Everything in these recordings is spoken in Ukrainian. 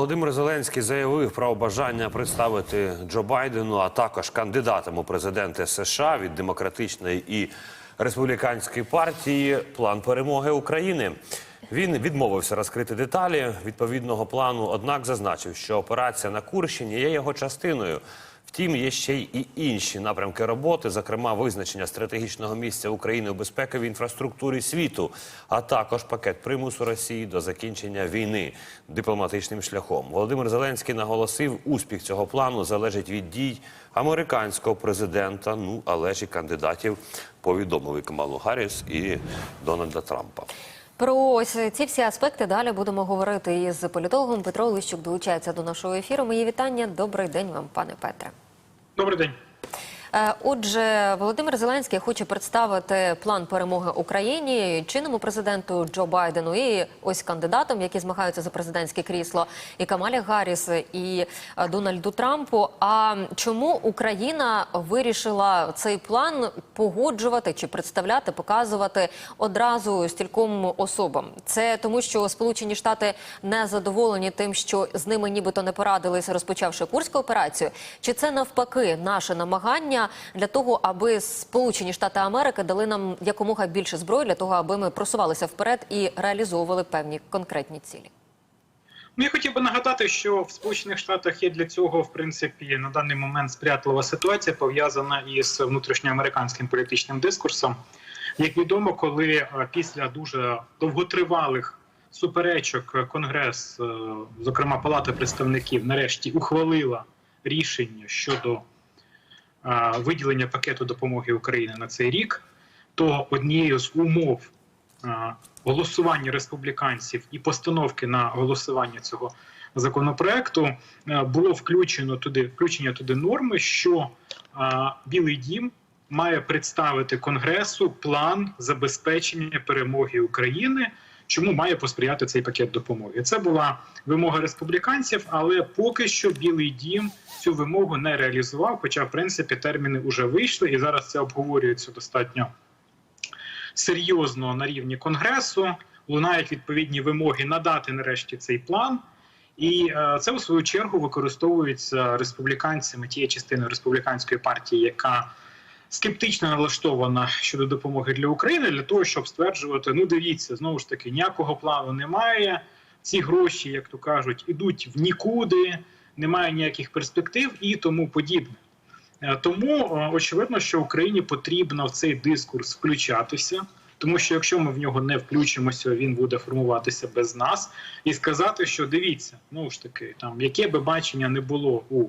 Володимир Зеленський заявив про бажання представити Джо Байдену, а також кандидатам у президенти США від демократичної і республіканської партії план перемоги України. Він відмовився розкрити деталі відповідного плану, однак зазначив, що операція на Курщині є його частиною. Втім, є ще й і інші напрямки роботи, зокрема визначення стратегічного місця України у безпековій інфраструктурі світу, а також пакет примусу Росії до закінчення війни дипломатичним шляхом. Володимир Зеленський наголосив, успіх цього плану залежить від дій американського президента. Ну але ж і кандидатів повідомили Камалу Гарріс і Дональда Трампа. Про ось ці всі аспекти далі будемо говорити із політологом Петро Лищук долучається до нашого ефіру. Мої вітання. Добрий день вам, пане Петре. Добрий день. Е, Отже, Володимир Зеленський хоче представити план перемоги Україні чинному президенту Джо Байдену і ось кандидатам, які змагаються за президентське крісло, і Камалі Гарріс, і е, Дональду Трампу. А чому Україна вирішила цей план погоджувати чи представляти, показувати одразу стільком особам? Це тому, що Сполучені Штати не задоволені тим, що з ними нібито не порадилися, розпочавши курську операцію, чи це навпаки наше намагання для того, аби Сполучені Штати Америки дали нам якомога більше зброї для того, аби ми просувалися вперед і реалізовували певні конкретні цілі? Ну, я хотів би нагадати, що в Сполучених Штатах є для цього, в принципі, на даний момент сприятлива ситуація пов'язана із внутрішньоамериканським політичним дискурсом. Як відомо, коли е, після дуже довготривалих суперечок Конгрес, е, зокрема Палата представників, нарешті ухвалила рішення щодо виділення пакету допомоги Україні на цей рік, то однією з умов голосування республіканців і постановки на голосування цього законопроекту було включено туди включення туди норми, що Білий Дім має представити Конгресу план забезпечення перемоги України. Чому має посприяти цей пакет допомоги? Це була вимога республіканців, але поки що Білий Дім цю вимогу не реалізував. Хоча, в принципі, терміни вже вийшли, і зараз це обговорюється достатньо серйозно на рівні конгресу. Лунають відповідні вимоги надати нарешті цей план. І е, це у свою чергу використовується республіканцями тієї частини республіканської партії, яка скептично налаштована щодо допомоги для України, для того, щоб стверджувати: ну дивіться, знову ж таки, ніякого плану немає. Ці гроші, як то кажуть, ідуть в нікуди, немає ніяких перспектив і тому подібне. Е, Тому е, очевидно, що Україні потрібно в цей дискурс включатися, тому що якщо ми в нього не включимося, він буде формуватися без нас, і сказати, що дивіться, ну ж таки, там яке би бачення не було у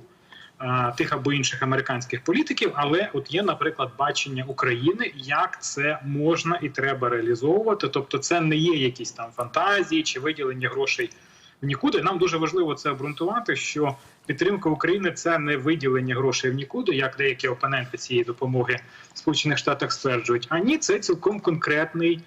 тих або інших американських політиків, але от є, наприклад, бачення України, як це можна і треба реалізовувати. Тобто, це не є якісь там фантазії чи виділення грошей в нікуди. Нам дуже важливо це обґрунтувати, що підтримка України це не виділення грошей в нікуди, як деякі опоненти цієї допомоги в Сполучених Штатах стверджують. А ні, це цілком конкретний е,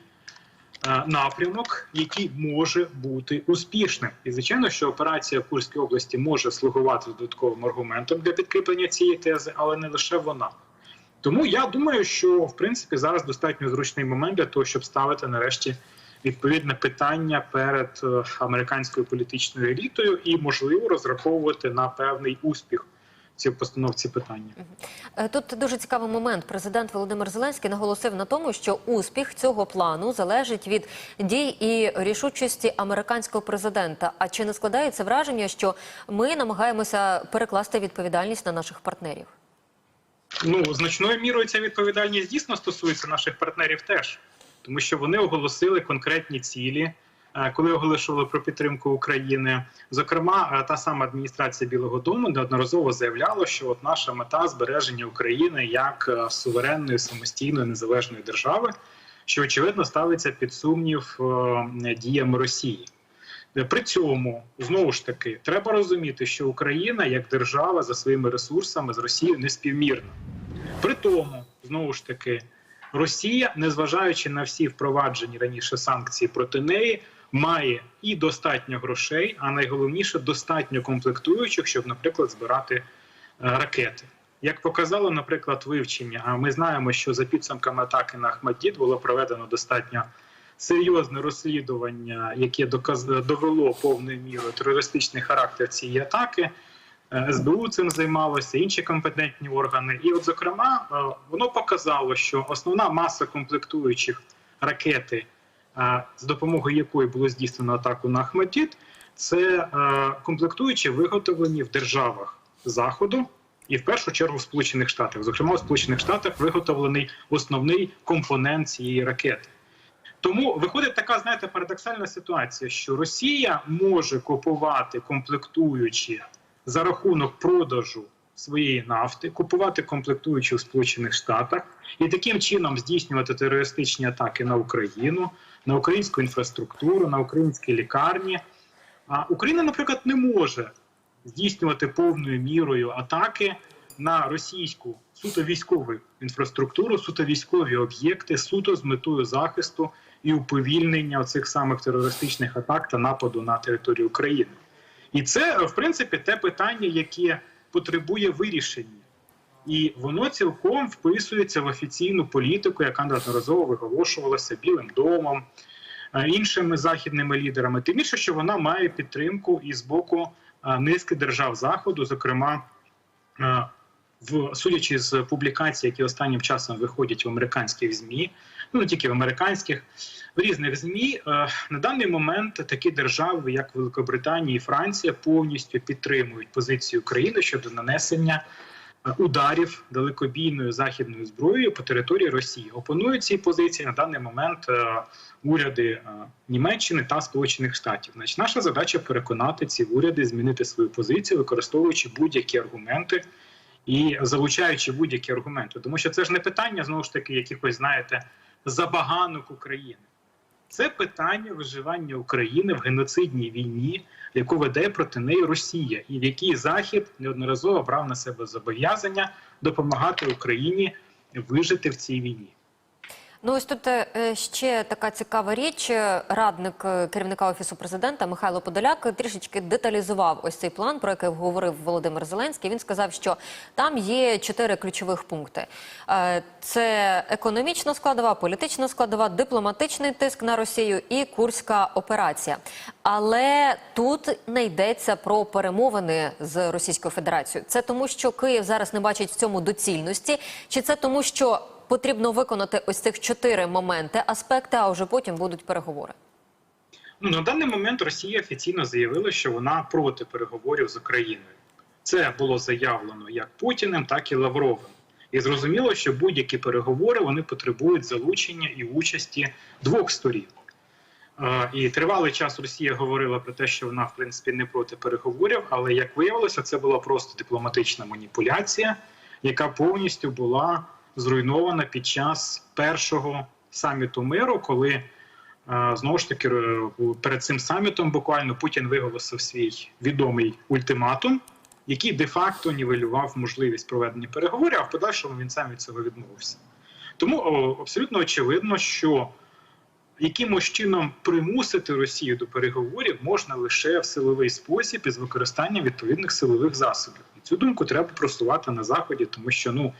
напрямок, який може бути успішним. І звичайно, що операція в Курській області може слугувати додатковим аргументом для підкріплення цієї тези, але не лише вона. Тому я думаю, що в принципі зараз достатньо зручний момент для того, щоб ставити нарешті відповідне питання перед е, американською політичною елітою і можливо розраховувати на певний успіх цій постановці питання. Е, Тут дуже цікавий момент. Президент Володимир Зеленський наголосив на тому, що успіх цього плану залежить від дій і рішучості американського президента. А чи не складається враження, що ми намагаємося перекласти відповідальність на наших партнерів? Ну значною мірою ця відповідальність дійсно стосується наших партнерів теж, тому що вони оголосили конкретні цілі, коли оголошували про підтримку України. Зокрема, е, та сама адміністрація Білого Дому неодноразово заявляла, що от наша мета збереження України як е, суверенної самостійної незалежної держави, що очевидно ставиться під сумнів е, діям Росії. При цьому знову ж таки треба розуміти, що Україна як держава за своїми ресурсами з Росією не співмірна. При тому, знову ж таки, Росія, незважаючи на всі впроваджені раніше санкції проти неї, має і достатньо грошей, а найголовніше достатньо комплектуючих, щоб, наприклад, збирати е, ракети. Як показало, наприклад, вивчення, а ми знаємо, що за підсумками атаки на Ахмаддіт було проведено достатньо серйозне розслідування, яке довело повною мірою терористичний характер цієї атаки. Е, СБУ цим займалося, інші компетентні органи. І, от, зокрема, е, воно показало, що основна маса комплектуючих ракети, з допомогою якої було здійснено атаку на Ахмедіт, це е, комплектуючі виготовлені в державах Заходу і в першу чергу в Сполучених Штатах. Зокрема, у Сполучених Штатах виготовлений основний компонент цієї ракети. Тому виходить така, знаєте, парадоксальна ситуація, що Росія може купувати комплектуючі за рахунок продажу своєї нафти, купувати комплектуючі у Сполучених Штатах і таким чином здійснювати терористичні атаки на Україну, на українську інфраструктуру, на українські лікарні. А Україна, наприклад, не може здійснювати повною мірою атаки на російську суто військову інфраструктуру, суто військові об'єкти, суто з метою захисту і уповільнення цих самих терористичних атак та нападу на територію України. І це, в принципі, те питання, яке потребує вирішення. І воно цілком вписується в офіційну політику, яка неодноразово виголошувалася Білим домом, е, іншими західними лідерами. Тим більше, що вона має підтримку і з боку е, низки держав заходу, зокрема. В судячи з публікацій, які останнім часом виходять в американських змі, ну не тільки в американських, в різних змі е, на даний момент такі держави, як Великобританія і Франція, повністю підтримують позицію України щодо нанесення е, ударів далекобійною західною зброєю по території Росії. Опонують цій позиції на даний момент е, уряди Німеччини та Сполучених Штатів. Значить, наша задача переконати ці уряди змінити свою позицію, використовуючи будь-які аргументи і залучаючи будь-які аргументи, тому що це ж не питання знову ж таки якихось, знаєте, забаганок України. Це питання виживання України в геноцидній війні, яку веде проти неї Росія, і в якій Захід неодноразово брав на себе зобов'язання допомагати Україні вижити в цій війні. Ну ось тут е, ще така цікава річ. Радник е, керівника офісу президента Михайло Подоляк трішечки деталізував ось цей план, про який говорив Володимир Зеленський. Він сказав, що там є чотири ключових пункти: Е, це економічна складова, політична складова, дипломатичний тиск на Росію і курська операція. Але тут не йдеться про перемовини з Російською Федерацією. Це тому, що Київ зараз не бачить в цьому доцільності, чи це тому, що потрібно виконати ось цих чотири моменти, аспекти, а вже потім будуть переговори. Ну на даний момент Росія офіційно заявила, що вона проти переговорів з Україною. Це було заявлено як Путіним, так і Лавровим. І зрозуміло, що будь-які переговори вони потребують залучення і участі двох сторін. Е, І тривалий час Росія говорила про те, що вона в принципі не проти переговорів, але як виявилося, це була просто дипломатична маніпуляція, яка повністю була зруйнована під час першого саміту миру, коли е, знову ж таки е, перед цим самітом буквально Путін виголосив свій відомий ультиматум, який де-факто нівелював можливість проведення переговорів, а в подальшому він сам від цього відмовився. Тому абсолютно очевидно, що якимось чином примусити Росію до переговорів можна лише в силовий спосіб із використанням відповідних силових засобів. І цю думку треба просувати на заході, тому що ну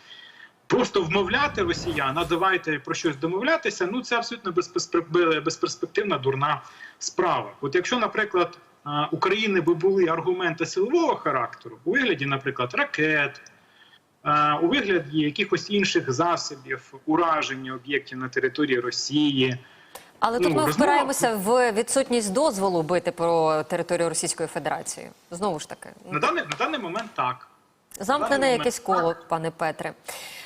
просто вмовляти росіян, а давайте про щось домовлятися. Ну це абсолютно безперспективна, дурна справа. От якщо, наприклад, України би були аргументи силового характеру у вигляді, наприклад, ракет. У вигляді якихось інших засобів ураження об'єктів на території Росії, Але Ну, тут ми розмова- впираємося в відсутність дозволу бити про територію Російської Федерації. Знову ж таки, на даний на даний момент так. замкнене якесь коло, пане Петре.